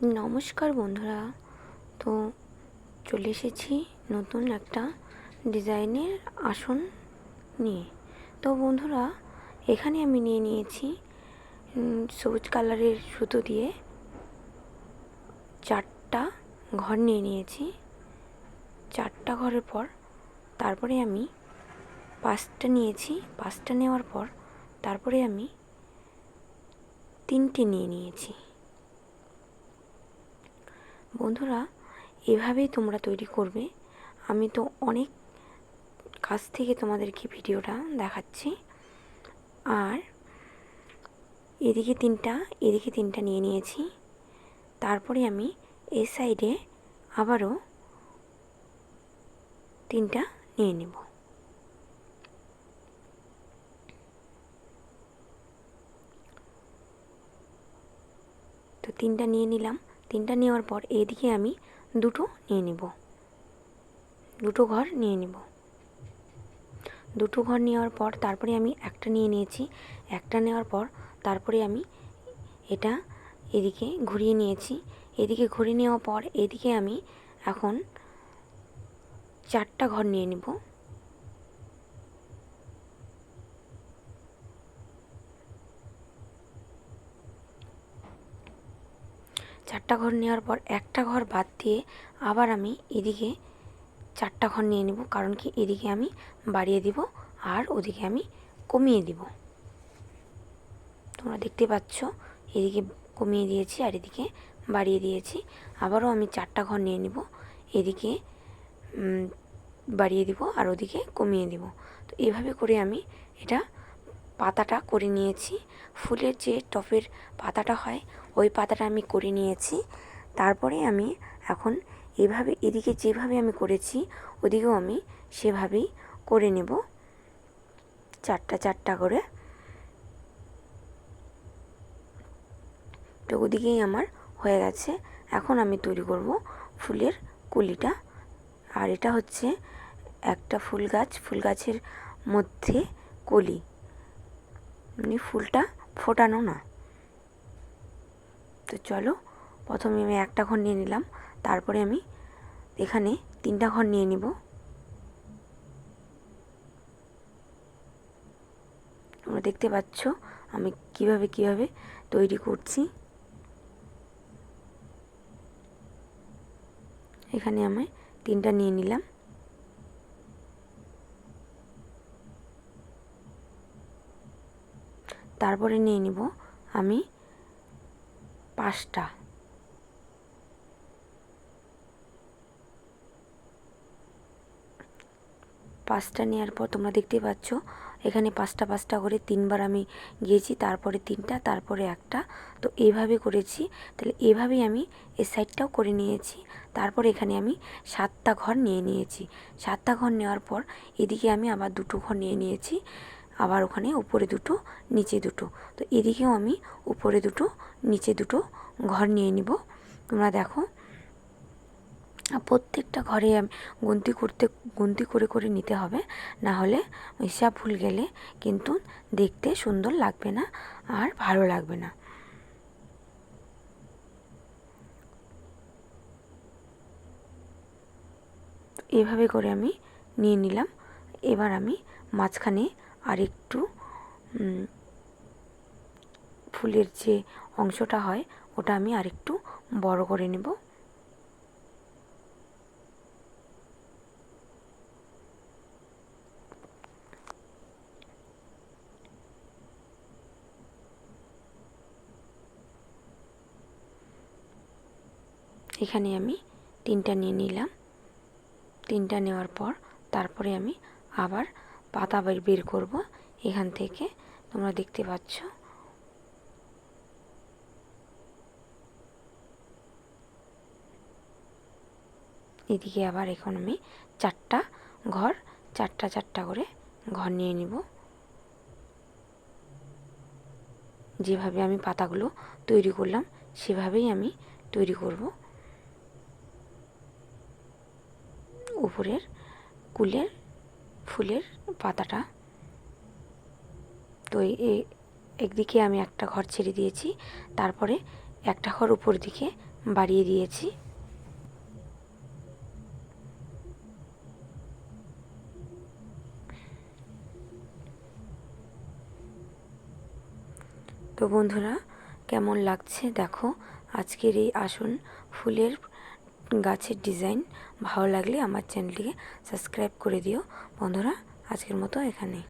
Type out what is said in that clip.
নমস্কার বন্ধুরা। তো চলে এসেছি নতুন একটা ডিজাইনের আসন নিয়ে। তো বন্ধুরা, এখানে আমি নিয়ে নিয়েছি সবুজ কালারের সুতো দিয়ে চারটা ঘর নিয়ে নিয়েছি। চারটা ঘরের পর তারপরে আমি পাঁচটা নিয়েছি। পাঁচটা নেওয়ার পর তারপরে আমি তিনটে নিয়ে নিয়েছি। বন্ধুরা, এভাবেই তোমরা তৈরি করবে। আমি তো অনেক কাছ থেকে তোমাদেরকে ভিডিওটা দেখাচ্ছি। আর এদিকে তিনটা এদিকে তিনটা নিয়ে নিয়েছি। তারপরে আমি এই সাইডে আবারও তিনটা নিয়ে নেব। তো তিনটা নিয়ে নিলাম। তিনটা নেওয়ার পর এদিকে আমি দুটো নিয়ে নিব। দুটো ঘর নিয়ে নিব। দুটো ঘর নেওয়ার পর তারপরে আমি একটা নিয়ে নিয়েছি। একটা নেওয়ার পর তারপরে আমি এটা এদিকে ঘুরিয়ে নিয়েছি। এদিকে ঘুরিয়ে নেওয়ার পর এদিকে আমি এখন চারটা ঘর নিয়ে নিব। চারটা ঘর নেওয়ার পর একটা ঘর বাদ দিয়ে আবার আমি এদিকে চারটা ঘর নিয়ে নেব। কারণ কি? এদিকে আমি বাড়িয়ে দিব আর ওদিকে আমি কমিয়ে দিব। তোমরা দেখতে পাচ্ছ, এদিকে কমিয়ে দিয়েছি আর এদিকে বাড়িয়ে দিয়েছি। আবারও আমি চারটা ঘর নিয়ে নিব, এদিকে বাড়িয়ে দিব আর ওদিকে কমিয়ে দিব। তো এইভাবে করে আমি এটা পাতাটা করে নিয়েছি। ফুলের যে টপের পাতাটা হয়, ওই পাতাটা আমি করে নিয়েছি। তারপরে আমি এখন এভাবে, এদিকে যেভাবে আমি করেছি, ওদিকেও আমি সেভাবেই করে নেব। চারটা চারটা করে। তো ওদিকেই আমার হয়ে গেছে। এখন আমি তৈরি করব ফুলের কুলিটা। আর এটা হচ্ছে একটা ফুল গাছ। ফুল গাছের মধ্যে কলি। মানে ফুলটা ফোটানো না। তো চলো, প্রথমে আমি একটা ঘর নিয়ে নিলাম, তারপরে আমি এখানে তিনটা ঘর নিয়ে নিব। তোমরা দেখতে পাচ্ছ আমি কীভাবে কীভাবে তৈরি করছি। এখানে আমি তিনটা নিয়ে নিলাম। তারপরে নিয়ে নিব আমি পাঁচটা। পাঁচটা নেওয়ার পর তোমরা দেখতেই পাচ্ছ, এখানে পাঁচটা পাঁচটা করে তিনবার আমি গিয়েছি, তারপরে তিনটা, তারপরে একটা। তো এইভাবে করেছি, তাহলে এভাবেই আমি এ সাইডটাও করে নিয়েছি, তারপর এখানে আমি সাতটা ঘর নিয়ে নিয়েছি। সাতটা ঘর নেওয়ার পর এদিকে আমি আবার দুটো ঘর নিয়ে নিয়েছি। আবার ওখানে উপরে দুটো, নিচে দুটো। তো এদিকেও আমি উপরে দুটো, নিচে দুটো ঘর নিয়ে নিব। তোমরা দেখো, প্রত্যেকটা ঘরে গুনতি করতে, গুনতি করে করে নিতে হবে। না হলে হিসাব ভুল গেলে কিন্তু দেখতে সুন্দর লাগবে না আর ভালো লাগবে না। এভাবে করে আমি নিয়ে নিলাম। এবার আমি মাঝখানে আরেকটু উম, ফুলের যে অংশটা হয় ওটা আমি আরেকটু বড় করে নেব। এখানে আমি তিনটা নিয়ে নিলাম। তিনটা নেওয়ার পর তারপরে আমি আবার পাতা বের করব। এখান থেকে তোমরা দেখতে পাচ্ছ। এদিকে আবার এখন আমি চারটা ঘর, চারটা চারটা করে ঘর নিয়ে নিব। যেভাবে আমি পাতাগুলো তৈরি করলাম, সেভাবেই আমি তৈরি করব। উপরের কুলের ফুলের পাতাটা। তো একদিকে আমি একটা ঘর ছেড়ে দিয়েছি, তারপরে একটা ঘর উপর দিকে বাড়িয়ে দিয়েছি। তো বন্ধুরা, কেমন লাগছে? দেখো, আজকের এই আসন ফুলের গাছের ডিজাইন ভালো লাগলে আমার চ্যানেলটিকে সাবস্ক্রাইব করে দিও। বন্ধুরা আজকের মতো এখানে।